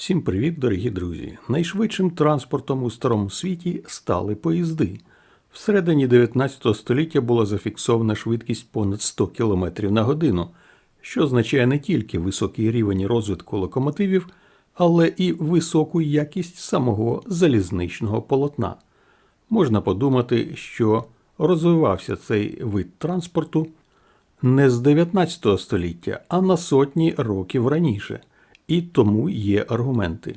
Всім привіт, дорогі друзі! Найшвидшим транспортом у старому світі стали поїзди. Всередині 19 століття була зафіксована швидкість понад 100 км на годину, що означає не тільки високий рівень розвитку локомотивів, але і високу якість самого залізничного полотна. Можна подумати, що розвивався цей вид транспорту не з 19 століття, а на сотні років раніше, і тому є аргументи.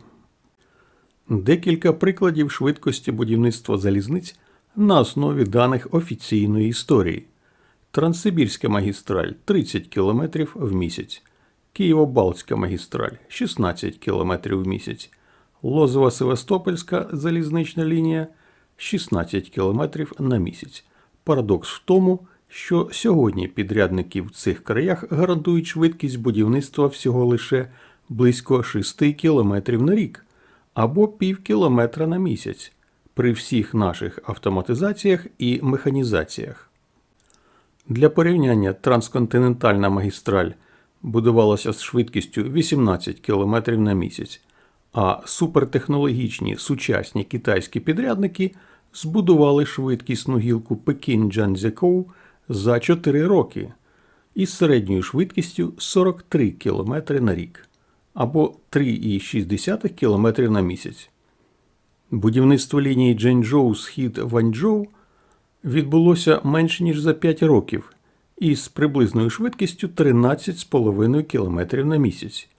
Декілька прикладів швидкості будівництва залізниць на основі даних офіційної історії. Транссибірська магістраль 30 км в місяць, Києво-Балтська магістраль 16 км в місяць, Лозово-Севастопольська залізнична лінія 16 км на місяць. Парадокс в тому, що сьогодні підрядники в цих краях гарантують швидкість будівництва всього лише близько 6 км на рік або пів кілометра на місяць при всіх наших автоматизаціях і механізаціях. Для порівняння трансконтинентальна магістраль будувалася з швидкістю 18 км на місяць, а супертехнологічні сучасні китайські підрядники збудували швидкісну гілку Пекін-Джанцзякоу за 4 роки із середньою швидкістю 43 км на рік або 3,6 км на місяць. Будівництво лінії Дженчжоу схід Ванчжоу відбулося менш ніж за 5 років із приблизною швидкістю 13,5 км на місяць.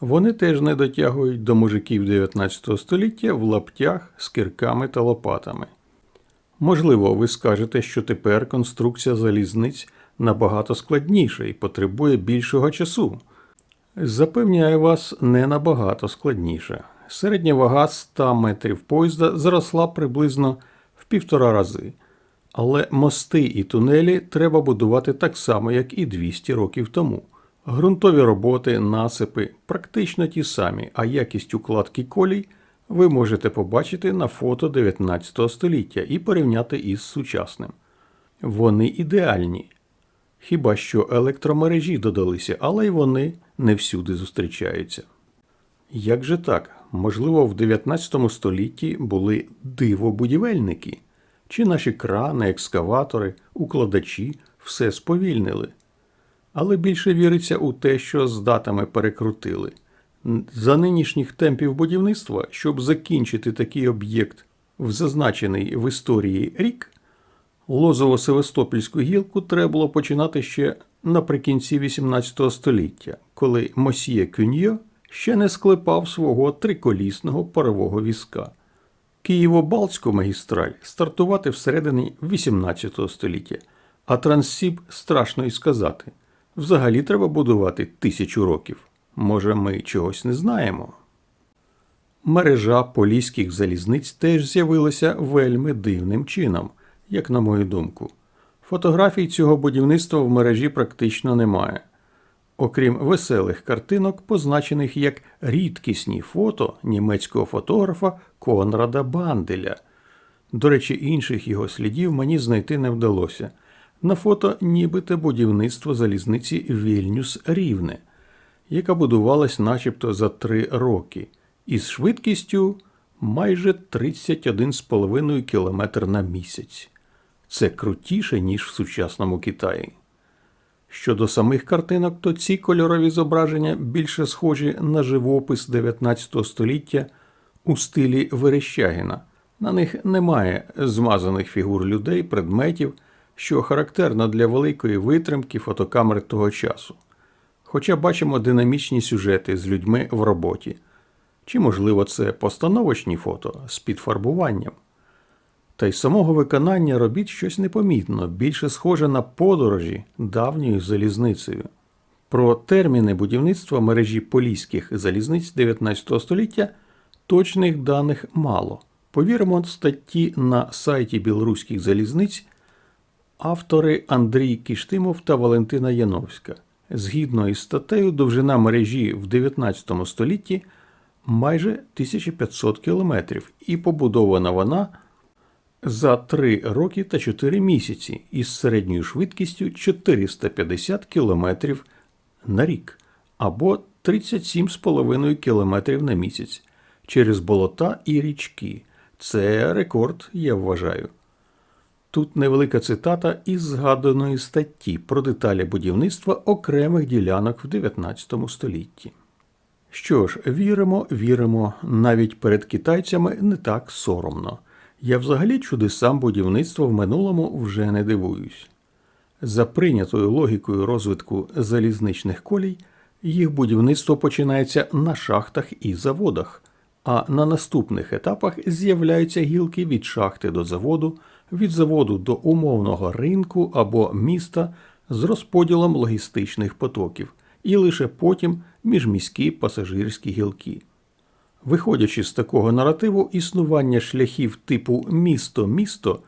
Вони теж не дотягують до мужиків 19 століття в лаптях з кирками та лопатами. Можливо, ви скажете, що тепер конструкція залізниць набагато складніша і потребує більшого часу. Запевняю вас, не набагато складніше. Середня вага 100 метрів поїзда зросла приблизно в півтора рази. Але мости і тунелі треба будувати так само, як і 200 років тому. Ґрунтові роботи, насипи практично ті самі, а якість укладки колій ви можете побачити на фото 19 століття і порівняти із сучасним. Вони ідеальні. Хіба що електромережі додалися, але й вони не всюди зустрічаються. Як же так? Можливо, в 19 столітті були дивобудівельники, чи наші крани, екскаватори, укладачі все сповільнили. Але більше віриться у те, що з датами перекрутили. За нинішніх темпів будівництва, щоб закінчити такий об'єкт в зазначений в історії рік, Лозово-Севастопільську гілку треба було починати ще наприкінці 18 століття, коли Мосьє Кюньо ще не склепав свого триколісного парового візка. Києво-Балтську магістраль стартувати всередині 18 століття, а Транссіб страшно й сказати. Взагалі треба будувати тисячу років. Може, ми чогось не знаємо. Мережа поліських залізниць теж з'явилася вельми дивним чином, як на мою думку. Фотографій цього будівництва в мережі практично немає. Окрім веселих картинок, позначених як рідкісні фото німецького фотографа Конрада Банделя. До речі, інших його слідів мені знайти не вдалося. На фото нібито будівництво залізниці Вільнюс Рівне, яка будувалась начебто за три роки, із швидкістю майже 31,5 км на місяць. Це крутіше, ніж в сучасному Китаї. Щодо самих картинок, то ці кольорові зображення більше схожі на живопис 19 століття у стилі Верещагіна. На них немає змазаних фігур людей, предметів, що характерно для великої витримки фотокамер того часу. Хоча бачимо динамічні сюжети з людьми в роботі. Чи, можливо, це постановочні фото з підфарбуванням. Та й самого виконання робіт щось непомітно, більше схоже на подорожі давньою залізницею. Про терміни будівництва мережі поліських залізниць 19 століття точних даних мало. Повіримо статті на сайті білоруських залізниць автори Андрій Кіштимов та Валентина Яновська. Згідно із статтею, довжина мережі в 19 столітті майже 1500 кілометрів, і побудована вона за 3 роки та 4 місяці із середньою швидкістю 450 км на рік або 37,5 км на місяць через болота і річки. Це рекорд, я вважаю. Тут невелика цитата із згаданої статті про деталі будівництва окремих ділянок в 19 столітті. Що ж, віримо, віримо, навіть перед китайцями не так соромно. Я взагалі чудесам будівництва в минулому вже не дивуюсь. За прийнятою логікою розвитку залізничних колій, їх будівництво починається на шахтах і заводах, а на наступних етапах з'являються гілки від шахти до заводу, від заводу до умовного ринку або міста з розподілом логістичних потоків, і лише потім міжміські пасажирські гілки. Виходячи з такого наративу, існування шляхів типу місто-місто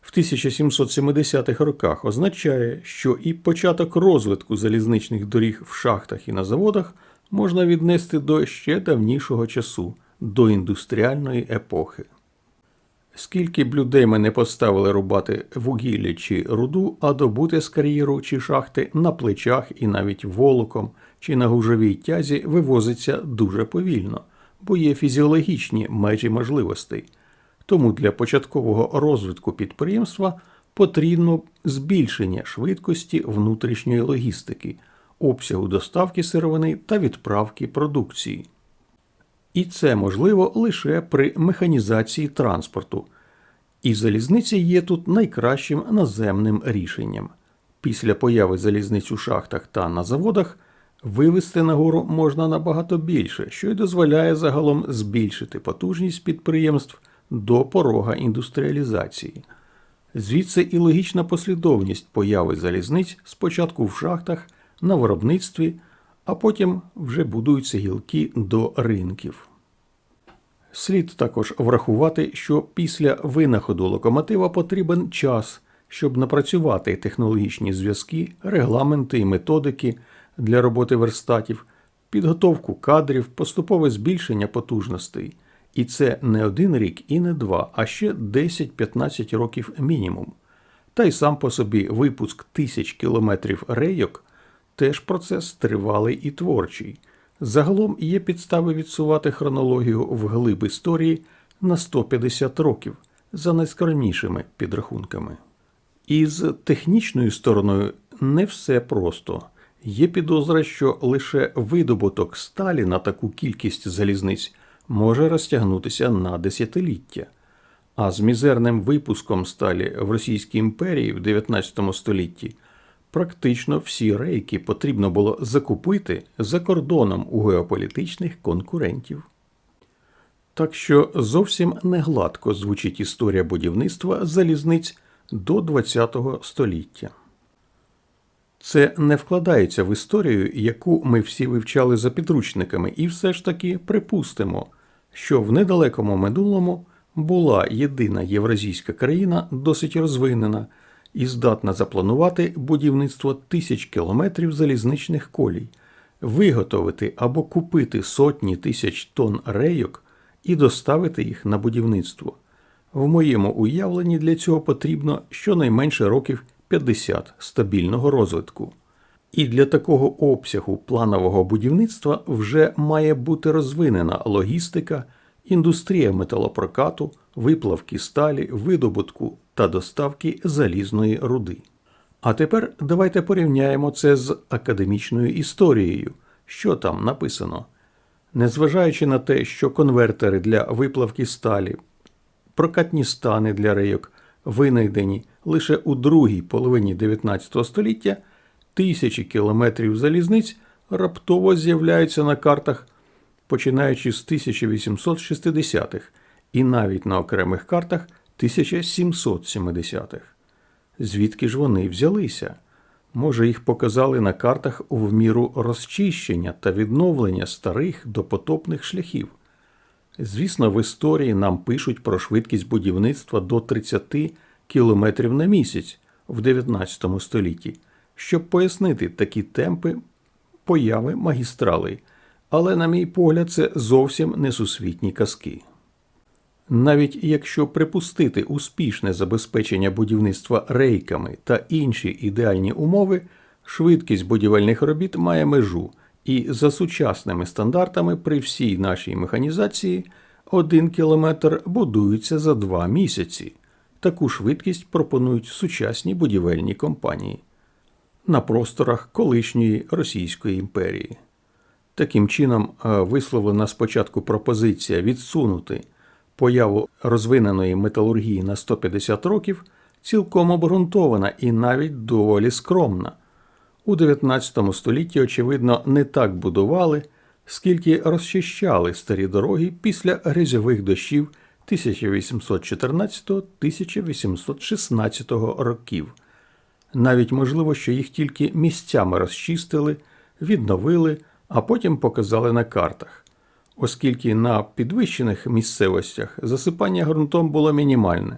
в 1770-х роках означає, що і початок розвитку залізничних доріг в шахтах і на заводах можна віднести до ще давнішого часу, до індустріальної епохи. Скільки б людей ми не поставили рубати вугілля чи руду, а добути з кар'єру чи шахти на плечах і навіть волоком чи на гужовій тязі вивозиться дуже повільно, бо є фізіологічні межі можливостей. Тому для початкового розвитку підприємства потрібно збільшення швидкості внутрішньої логістики, обсягу доставки сировини та відправки продукції. І це можливо лише при механізації транспорту. І залізниці є тут найкращим наземним рішенням. Після появи залізниць у шахтах та на заводах вивести нагору можна набагато більше, що й дозволяє загалом збільшити потужність підприємств до порога індустріалізації. Звідси і логічна послідовність появи залізниць спочатку в шахтах, на виробництві, а потім вже будуються гілки до ринків. Слід також врахувати, що після винаходу локомотива потрібен час, щоб напрацювати технологічні зв'язки, регламенти і методики для роботи верстатів, підготовку кадрів, поступове збільшення потужностей. І це не один рік і не два, а ще 10-15 років мінімум. Та й сам по собі випуск тисяч кілометрів рейок теж процес тривалий і творчий. Загалом є підстави відсувати хронологію в глиб історії на 150 років за найскромнішими підрахунками. І з технічною стороною не все просто. Є підозра, що лише видобуток сталі на таку кількість залізниць може розтягнутися на десятиліття. А з мізерним випуском сталі в Російській імперії в 19 столітті практично всі рейки потрібно було закупити за кордоном у геополітичних конкурентів. Так що зовсім не гладко звучить історія будівництва залізниць до ХХ століття. Це не вкладається в історію, яку ми всі вивчали за підручниками, і все ж таки припустимо, що в недалекому минулому була єдина євразійська країна, досить розвинена і здатна запланувати будівництво тисяч кілометрів залізничних колій, виготовити або купити сотні тисяч тонн рейок і доставити їх на будівництво. В моєму уявленні для цього потрібно щонайменше років 50 стабільного розвитку. І для такого обсягу планового будівництва вже має бути розвинена логістика, індустрія металопрокату, виплавки сталі, видобутку та доставки залізної руди. А тепер давайте порівняємо це з академічною історією, що там написано. Незважаючи на те, що конвертери для виплавки сталі, прокатні стани для рейок винайдені лише у другій половині 19 століття, тисячі кілометрів залізниць раптово з'являються на картах, починаючи з 1860-х і навіть на окремих картах 1770-х. Звідки ж вони взялися? Може, їх показали на картах в міру розчищення та відновлення старих допотопних шляхів. Звісно, в історії нам пишуть про швидкість будівництва до 30 км на місяць в 19 столітті, щоб пояснити такі темпи появи магістралей, але, на мій погляд, це зовсім несусвітні казки. Навіть якщо припустити успішне забезпечення будівництва рейками та інші ідеальні умови, швидкість будівельних робіт має межу, І за сучасними стандартами при всій нашій механізації один кілометр будується за два місяці. Таку швидкість пропонують сучасні будівельні компанії на просторах колишньої Російської імперії. Таким чином, е, висловлена спочатку пропозиція відсунути появу розвиненої металургії на 150 років цілком обґрунтована і навіть доволі скромна. У 19 столітті, очевидно, не так будували, скільки розчищали старі дороги після грязьових дощів 1814-1816 років. Навіть можливо, що їх тільки місцями розчистили, відновили, а потім показали на картах, оскільки на підвищених місцевостях засипання ґрунтом було мінімальне,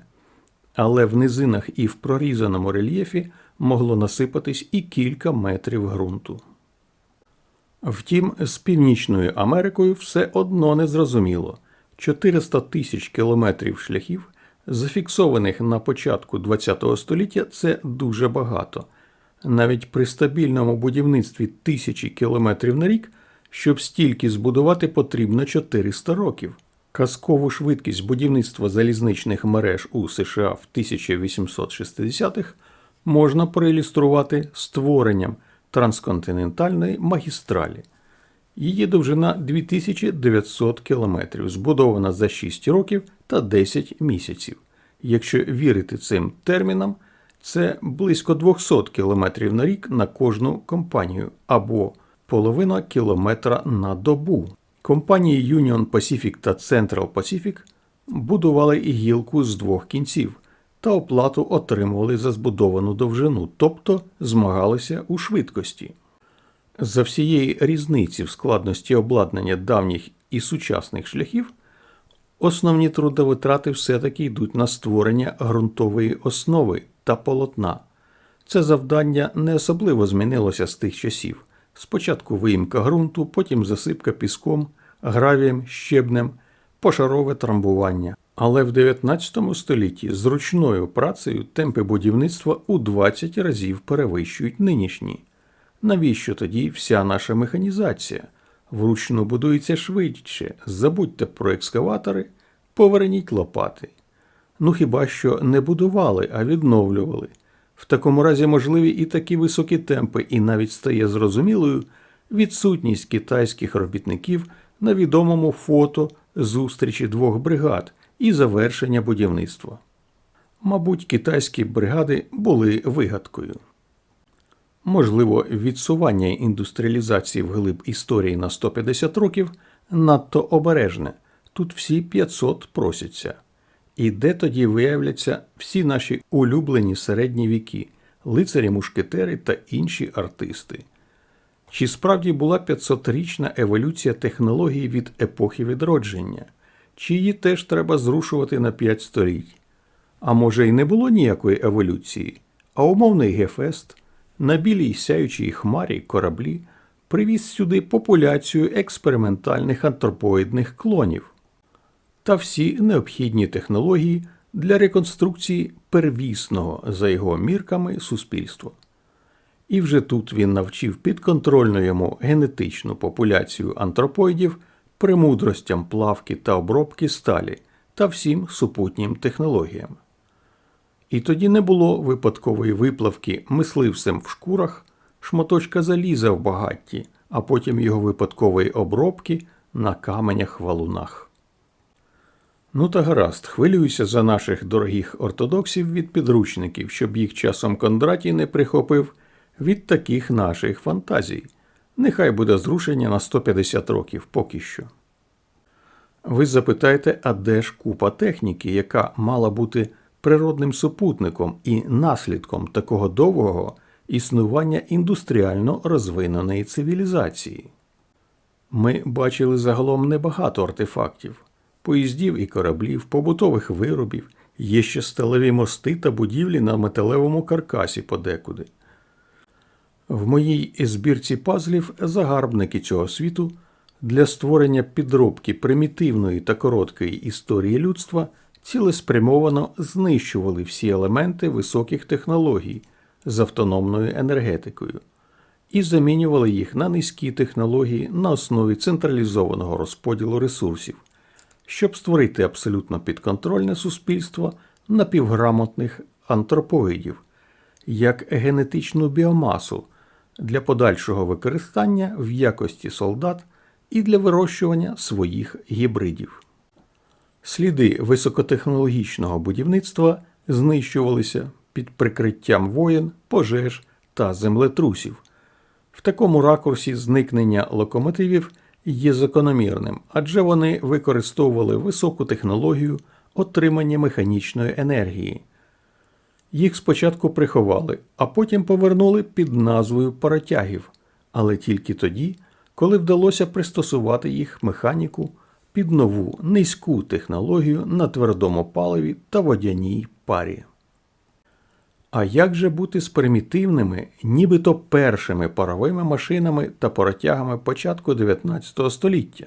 але в низинах і в прорізаному рельєфі могло насипатись і кілька метрів ґрунту. Втім, з Північною Америкою все одно не зрозуміло. 400 тисяч кілометрів шляхів, зафіксованих на початку ХХ століття, це дуже багато. Навіть при стабільному будівництві тисячі кілометрів на рік, щоб стільки збудувати, потрібно 400 років. Казкову швидкість будівництва залізничних мереж у США в 1860-х можна проілюструвати створенням трансконтинентальної магістралі. Її довжина 2900 кілометрів, збудована за 6 років та 10 місяців. Якщо вірити цим термінам, це близько 200 кілометрів на рік на кожну компанію або половина кілометра на добу. Компанії Union Pacific та Central Pacific будували гілку з двох кінців та оплату отримували за збудовану довжину, тобто змагалися у швидкості. За всієї різниці в складності обладнання давніх і сучасних шляхів, основні трудовитрати все-таки йдуть на створення ґрунтової основи та полотна. Це завдання не особливо змінилося з тих часів. Спочатку виїмка ґрунту, потім засипка піском, гравієм, щебнем, пошарове трамбування. Але в 19 столітті зручною працею темпи будівництва у 20 разів перевищують нинішні. Навіщо тоді вся наша механізація? Вручну будується швидше, забудьте про екскаватори, поверніть лопати. Ну хіба що не будували, а відновлювали. В такому разі можливі і такі високі темпи, і навіть стає зрозумілою відсутність китайських робітників на відомому фото зустрічі двох бригад і завершення будівництва. Мабуть, китайські бригади були вигадкою. Можливо, відсування індустріалізації вглиб історії на 150 років надто обережне. Тут всі 500 просяться. І де тоді виявляться всі наші улюблені середні віки, лицарі, мушкетери та інші артисти? Чи справді була 500-річна еволюція технологій від епохи відродження? Чи її теж треба зрушувати на 5 століть? А може, й не було ніякої еволюції, а умовний Гефест на білій сяючій хмарі кораблі привіз сюди популяцію експериментальних антропоїдних клонів та всі необхідні технології для реконструкції первісного за його мірками суспільства. І вже тут він навчив підконтрольну йому генетичну популяцію антропоїдів премудростям плавки та обробки сталі та всім супутнім технологіям. І тоді не було випадкової виплавки мисливцем в шкурах, шматочка заліза в багатті, а потім його випадкової обробки на каменях валунах. Ну та гаразд, хвилююся за наших дорогих ортодоксів від підручників, щоб їх часом Кондратій не прихопив від таких наших фантазій. Нехай буде зрушення на 150 років поки що. Ви запитаєте, а де ж купа техніки, яка мала бути природним супутником і наслідком такого довгого існування індустріально розвиненої цивілізації? Ми бачили загалом небагато артефактів, поїздів і кораблів, побутових виробів, є ще сталеві мости та будівлі на металевому каркасі подекуди. В моїй збірці пазлів загарбники цього світу для створення підробки примітивної та короткої історії людства цілеспрямовано знищували всі елементи високих технологій з автономною енергетикою. і замінювали їх на низькі технології на основі централізованого розподілу ресурсів, щоб створити абсолютно підконтрольне суспільство напівграмотних антропоїдів, як генетичну біомасу для подальшого використання в якості солдат і для вирощування своїх гібридів. Сліди високотехнологічного будівництва знищувалися під прикриттям воєн, пожеж та землетрусів. В такому ракурсі зникнення локомотивів є закономірним, адже вони використовували високу технологію отримання механічної енергії. Їх спочатку приховали, а потім повернули під назвою паротягів, але тільки тоді, коли вдалося пристосувати їх механіку під нову низьку технологію на твердому паливі та водяній парі. А як же бути з примітивними, нібито першими паровими машинами та паротягами початку 19 століття?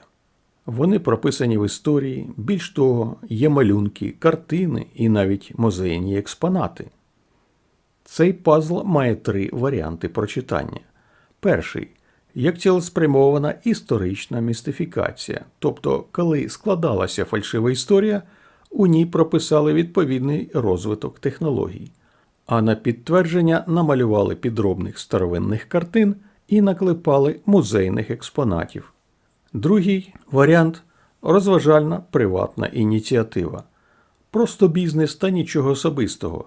Вони прописані в історії, більш того, є малюнки, картини і навіть музейні експонати. Цей пазл має три варіанти прочитання. Перший як цілеспрямована історична містифікація, тобто, коли складалася фальшива історія, у ній прописали відповідний розвиток технологій, а на підтвердження намалювали підробних старовинних картин і наклепали музейних експонатів. Другий варіант розважальна приватна ініціатива. Просто бізнес та нічого особистого.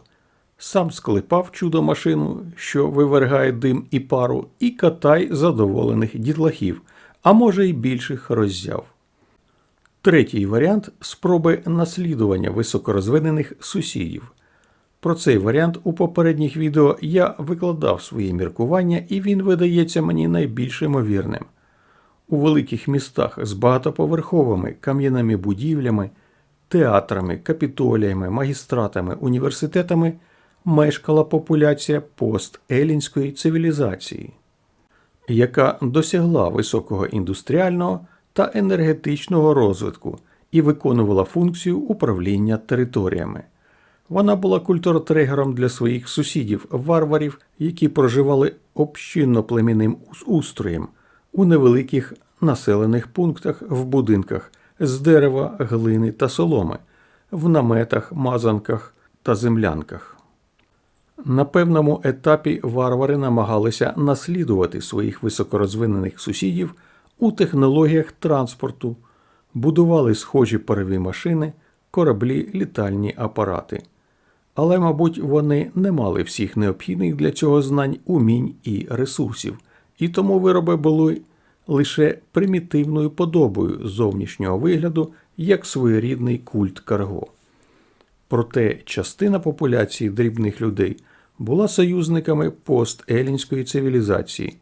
Сам склепав чудо машину, що вивергає дим і пару, і катай задоволених дітлахів, а може й більших роззяв. Третій варіант спроби наслідування високорозвинених сусідів. Про цей варіант у попередніх відео я викладав свої міркування, і він видається мені найбільш ймовірним. У великих містах з багатоповерховими кам'яними будівлями, театрами, капітоліями, магістратами, університетами мешкала популяція постелінської цивілізації, яка досягла високого індустріального та енергетичного розвитку і виконувала функцію управління територіями. Вона була культуротригером для своїх сусідів, варварів, які проживали общинно племінним устроєм у невеликих населених пунктах в будинках з дерева, глини та соломи, в наметах, мазанках та землянках. На певному етапі варвари намагалися наслідувати своїх високорозвинених сусідів у технологіях транспорту, будували схожі парові машини, кораблі, літальні апарати. Але, мабуть, вони не мали всіх необхідних для цього знань, умінь і ресурсів, і тому вироби були лише примітивною подобою зовнішнього вигляду як своєрідний культ карго. Проте частина популяції дрібних людей була союзниками постелінської цивілізації.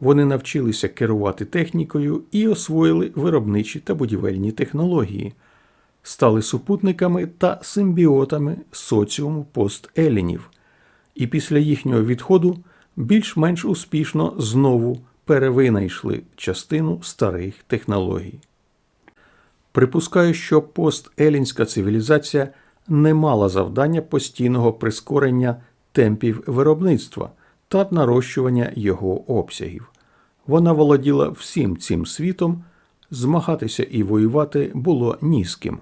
Вони навчилися керувати технікою і освоїли виробничі та будівельні технології, стали супутниками та симбіотами соціуму постелінів, і після їхнього відходу більш-менш успішно знову перевинайшли частину старих технологій. Припускаю, що постелінська цивілізація не мала завдання постійного прискорення темпів виробництва та нарощування його обсягів. Вона володіла всім цим світом, змагатися і воювати було ні з ким.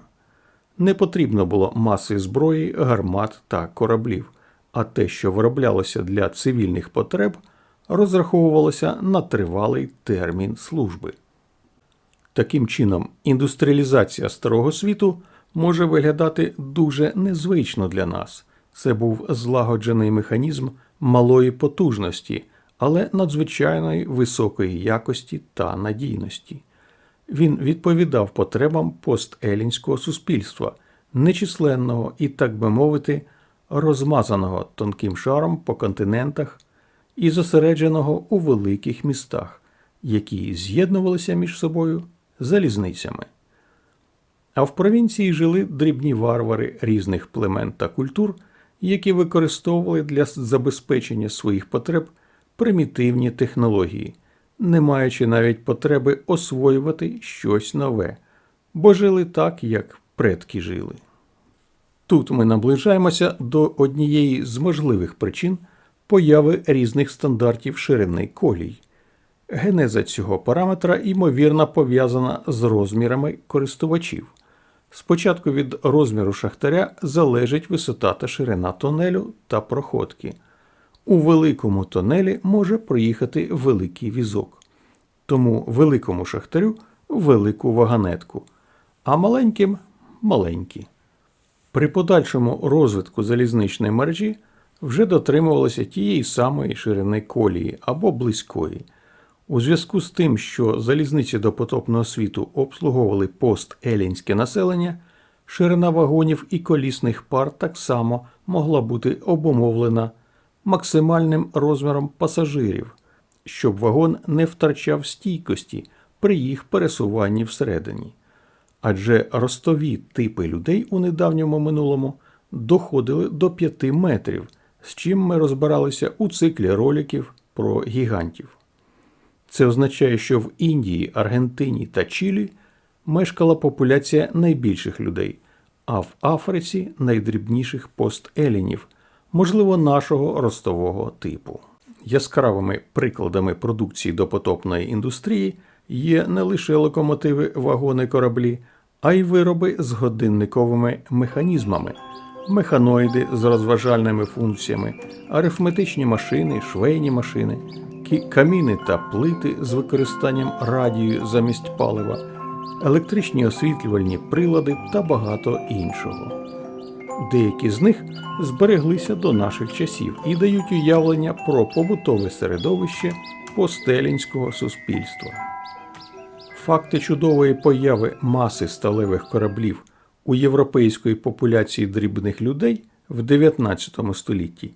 Не потрібно було маси зброї, гармат та кораблів, а те, що вироблялося для цивільних потреб, розраховувалося на тривалий термін служби. Таким чином, індустріалізація старого світу може виглядати дуже незвично для нас. Це був злагоджений механізм малої потужності, але надзвичайної високої якості та надійності. Він відповідав потребам постелінського суспільства, нечисленного і, так би мовити, розмазаного тонким шаром по континентах і зосередженого у великих містах, які з'єднувалися між собою залізницями. А в провінції жили дрібні варвари різних племен та культур, які використовували для забезпечення своїх потреб примітивні технології, не маючи навіть потреби освоювати щось нове, бо жили так, як предки жили. Тут ми наближаємося до однієї з можливих причин появи різних стандартів ширини колій. Генеза цього параметра ймовірно пов'язана з розмірами користувачів. Спочатку від розміру шахтаря залежить висота та ширина тунелю та проходки. У великому тунелі може проїхати великий візок. Тому великому шахтарю велику вагонетку, а маленьким маленькі. При подальшому розвитку залізничної мережі вже дотримувалися тієї самої ширини колії або близької. У зв'язку з тим, що залізниці до потопного світу обслуговували постелінське населення, ширина вагонів і колісних пар так само могла бути обумовлена максимальним розміром пасажирів, щоб вагон не втрачав стійкості при їх пересуванні всередині. Адже ростові типи людей у недавньому минулому доходили до 5 метрів, з чим ми розбиралися у циклі роликів про гігантів. Це означає, що в Індії, Аргентині та Чилі мешкала популяція найбільших людей, а в Африці найдрібніших постелінів, можливо, нашого ростового типу. Яскравими прикладами продукції допотопної індустрії є не лише локомотиви, вагони, кораблі, а й вироби з годинниковими механізмами, механоїди з розважальними функціями, арифметичні машини, швейні машини, каміни та плити з використанням радію замість палива, електричні освітлювальні прилади та багато іншого. Деякі з них збереглися до наших часів і дають уявлення про побутове середовище постелінського суспільства. Факти чудової появи маси сталевих кораблів у європейської популяції дрібних людей в 19 столітті,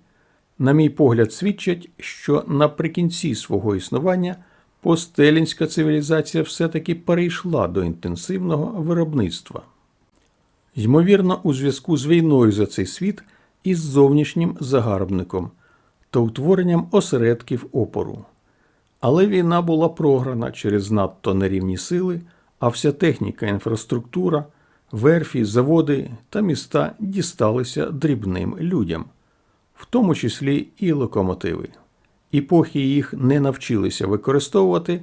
на мій погляд, свідчать, що наприкінці свого існування постелінська цивілізація все-таки перейшла до інтенсивного виробництва. Ймовірно, у зв'язку з війною за цей світ із зовнішнім загарбником та утворенням осередків опору. Але війна була програна через надто нерівні сили, а вся техніка, інфраструктура, верфі, заводи та міста дісталися дрібним людям, в тому числі і локомотиви. І їх не навчилися використовувати,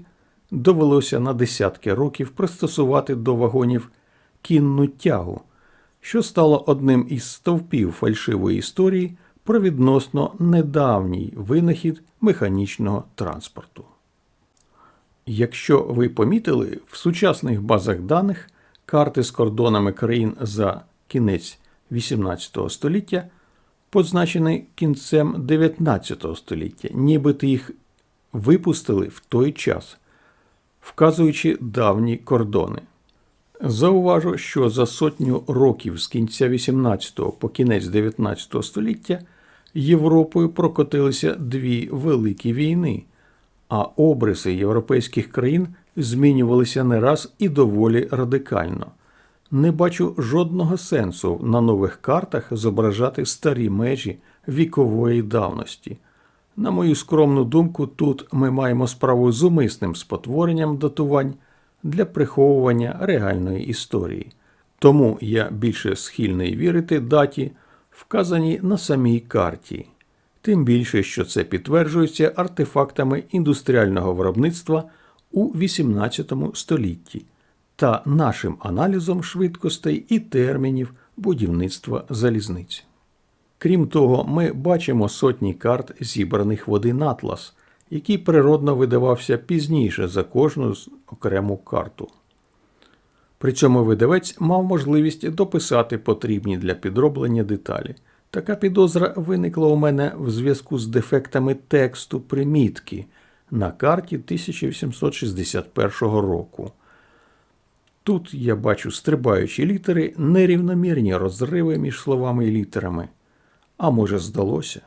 довелося на десятки років пристосувати до вагонів кінну тягу, що стало одним із стовпів фальшивої історії про відносно недавній винахід механічного транспорту. Якщо ви помітили, в сучасних базах даних карти з кордонами країн за кінець 18 століття позначені кінцем 19 століття, нібито їх випустили в той час, вказуючи давні кордони. Зауважу, що за сотню років з кінця 18 по кінець 19 століття Європою прокотилися дві великі війни, а обриси європейських країн змінювалися не раз і доволі радикально. Не бачу жодного сенсу на нових картах зображати старі межі вікової давності. На мою скромну думку, тут ми маємо справу з умисним спотворенням датувань для приховування реальної історії. Тому я більше схильний вірити даті, вказаній на самій карті, тим більше, що це підтверджується артефактами індустріального виробництва у 18 столітті та нашим аналізом швидкостей і термінів будівництва залізниць. Крім того, ми бачимо сотні карт, зібраних в один атлас, який природно видавався пізніше за кожну з окрему карту. При цьому видавець мав можливість дописати потрібні для підроблення деталі. Така підозра виникла у мене в зв'язку з дефектами тексту примітки на карті 1861 року. Тут я бачу стрибаючі літери, нерівномірні розриви між словами і літерами. А може, здалося?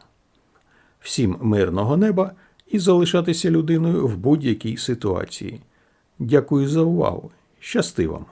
Всім мирного неба і залишатися людиною в будь-якій ситуації. Дякую за увагу. Щасти вам!